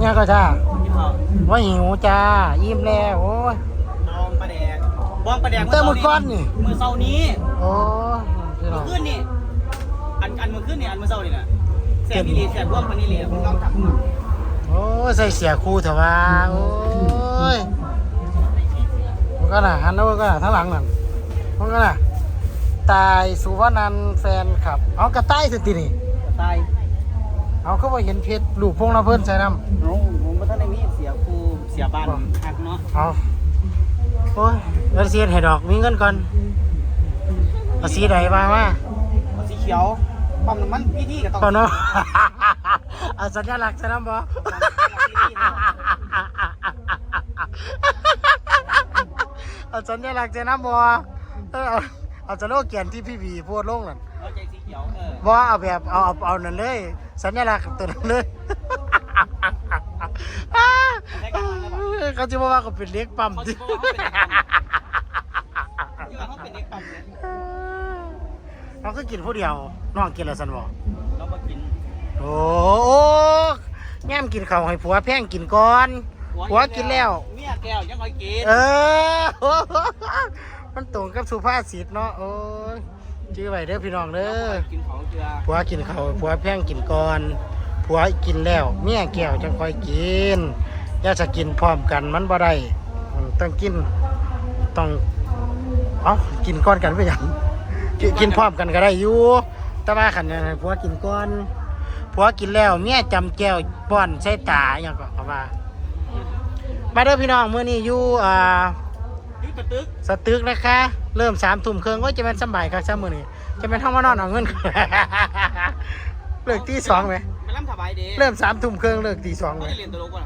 เนี่ยก็จ้าพี่เขาว่าหิวจ้าอิ่มแล้วโอ้ยบองประแดกบองประแดกเติมหมดก้อนนี่ มือเศร้านี้โอ้พี่น้มือองขึ้นนี่ อันอันมือขึ้นนี่อันมือเศร้านี่แหละแสบพี่ลีแสบร่วมพันนี่เลยมึงต้องทำโอ้ยใส่เสียคู่เถอะว่าโอ้ยมันก็น่ะฮันโนก็น่ะทั้งหลังนั่นมันก็น่ะตายสุวรรณันท์แฟนขับเอากระต่ายสิตินี่ตาย เอาเขาไปเห็นเพชรลูกพงน้ำเพิ่นใส่น้น้องผมก็ท่านในมีเสียครูเสียบ้านหักเนาะำเอาโอ้ยเงินเสียให้ดอกมีเงินก่อนเอาสีใดมาว่าเอาสีเขียวปั๊มน้ำมันพี่ที่ก็ต้องก่อนเนาะเอาสัญลักษณ์ใส่น้ำบ่เอาสัญลักษณ์ใส่น้ำบ่เออเอาเอาสโลแกนที่พี่บีพูดลงนั่นเอาใจสีเขียวเออบ่เอาแบบเอาเอาเอานั่นเลย สัญลักษณ์ตัวนั้นเลยเขาจะบอกว่าเขาเป็นเล็กปั๊มเขาที่จะบอกว่าเขาเป็นเด็กปั๊มเนี่ยเขาก็กินผู้เดียวน้องกินแล้วสันบ่เรามากินโอ้โหแง่มกินข้าวให้ผัวแพงกินก่อน ผัวกินแล้ว เมียแก้วยังคอยกินเออ มันตรงกับสุภาษิตเนาะโอ้ย จื้อไว้เด้อพี่น้องเด้อกินของเกลือผัวกินข้าวผัวแพงกินก่อนผัวกินแล้วเมียแก้วจังค่อยกินอย่าจะกินพร้อมกันมันบ่ได้อืมต้องกินต้องเอ้ากินก่อนกันไปหยังกินกินพร้อมกันก็ได้อยู่แต่ว่าขันนั้นให้ผัวกินก่อนผัวกินแล้วเมียจำแก้วป้อนใส่ตาอย่างก็เอาว่ามาเด้อพี่น้องมื้อนี้อยู่อ่า ยึกระตึกสตึกนะคะ เริ่มสามทุ่มครึ่งก็จะเป็นสบายครับซ้ำมือนี้จะเป็นห้องมานอนเอาเงิน เลิกตีสองไหมไปล่ำถวายเด้เริ่มสามทุ่มครึ่งเลิกตีสองเขาไหมจะเรียนตัวโลกว่ะ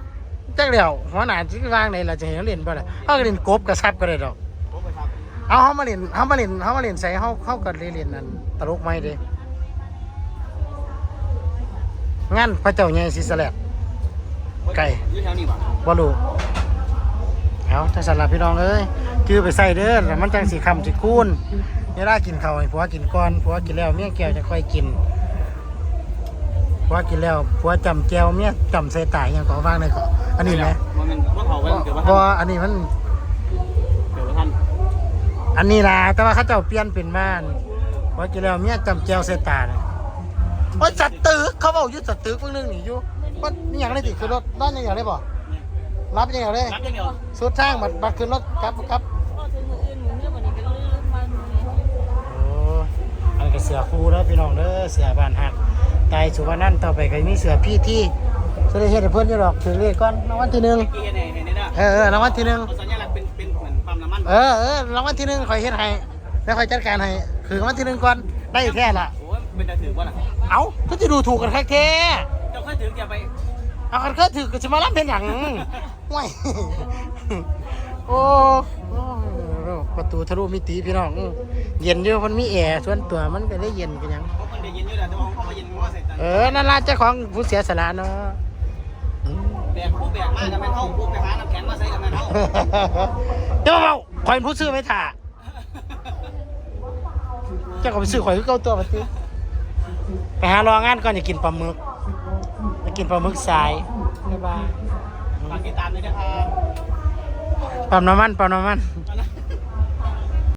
จักเดียวหัวหน้าที่วางในเราจะเห็นเล่นบ่ล่ะเขาก็เล่นกบกระซับก็ได้ดอกโอ้ไปครับเอาเขามาเล่นเขามาเล่นเขามาเล่นใส่เขาเขาก็เลยเล่นนั่นตลกไหมเด้งั้นพระเจ้าใหญ่สิสแลดไก่อยู่แถวนี้ว่ะบ่รู้ เอาถ้าสำหรับพี่น้องเอ้ยคือไปใส่เด้อแล้วมันจังสิคำสิคูณเวลากินข้าวให้ผัวกินก่อนผัวกินแล้วเมียแก้วจะค่อยกินผัวกินแล้วผัวจำแก้วเมียจำใส่ตายอย่างก็ว่างเลยก็อันนี้ไหมว่ามันว่าเผาไว้เกิดว่าเพท่าราะว่าอันนี้มันนเกิดว่าท่านอันนี้ล่ะแต่ว่าเขาเจ้าเปลี่ยนเป็นบ้านผัวกินแล้วเมียจำแก้วใส่ตาเนี่ยโอ้ยสัตว์ตึกเขาบอกอยู่สัตว์ตึกเพิ่งนึงหนีอยู่ว่านี่อย่างไรติคือรถด้านยังอย่างไรบ่ รับยังอย่างไรรับยังเดียวสุดทางบัดบัดขึ้นรถกลับกลับพอถึงมืออื่นมือเนี่ยวันนี้ก็ลืมมามือนี้โอ้อันนก็เสือคู่แล้วพี่น้องเด้อเสือบ้านหักตายสุวรรณนั่นต่อไปก็มีเสือพี่ที่จะได้เฮ็ดให้เพิ่นอยู่ดอกถือเลขก่อนรางวัลที่หนึ่งเมื่อกี้เนี่ยเห็นไหมเนี่ยเออเออรางวัลที่หนึ่งเอาสัญลักษณ์เป็นเป็นเหมือนปั๊มน้ำมันเออเออรางวัลที่หนึ่งคอยเฮ็ดให้แล้วคอยจัดการให้คือรางวัลที่หนึ่งก่อนได้แท้ล่ะโอ้ยเป็นตาถือว่าล่ะเอ้าก็จะดูถูกกันแท้แท้เจ้าเคยถืออย่าไป เอากันเคยถือก็จะมารับเป็นหยังห่วยโอ้โอ้ประตูทะลุมิติพี่น้องอื้อเย็นอยู่มันมีแอร์ส่วนตัวมันก็ได้เย็นกันยัง เพราะมันได้ยินอยู่แหละแต่ว่าเขามายินว่าใส่ตันเออนั่นล่ะเจ้าของผู้เสียสละเนาะแบกผู้แบกมากกับแม่เท่าผู้ไปหาน้ำแข็งมาใส่กับแม่เท่าเดี๋ยวเบาคอยเป็นผู้ซื้อไม่ถ่าเจ้าก็ไปซื้อข่อยคือเก่าตัวมาติไปหารองานก่อนอย่ากินปลาหมึกอย่า กินปลาหมึกสายบ๊ายบายฝากติดตามด้วยนะครับ ปั๊มน้ำมันปั๊มน้ำมันตอนนั้น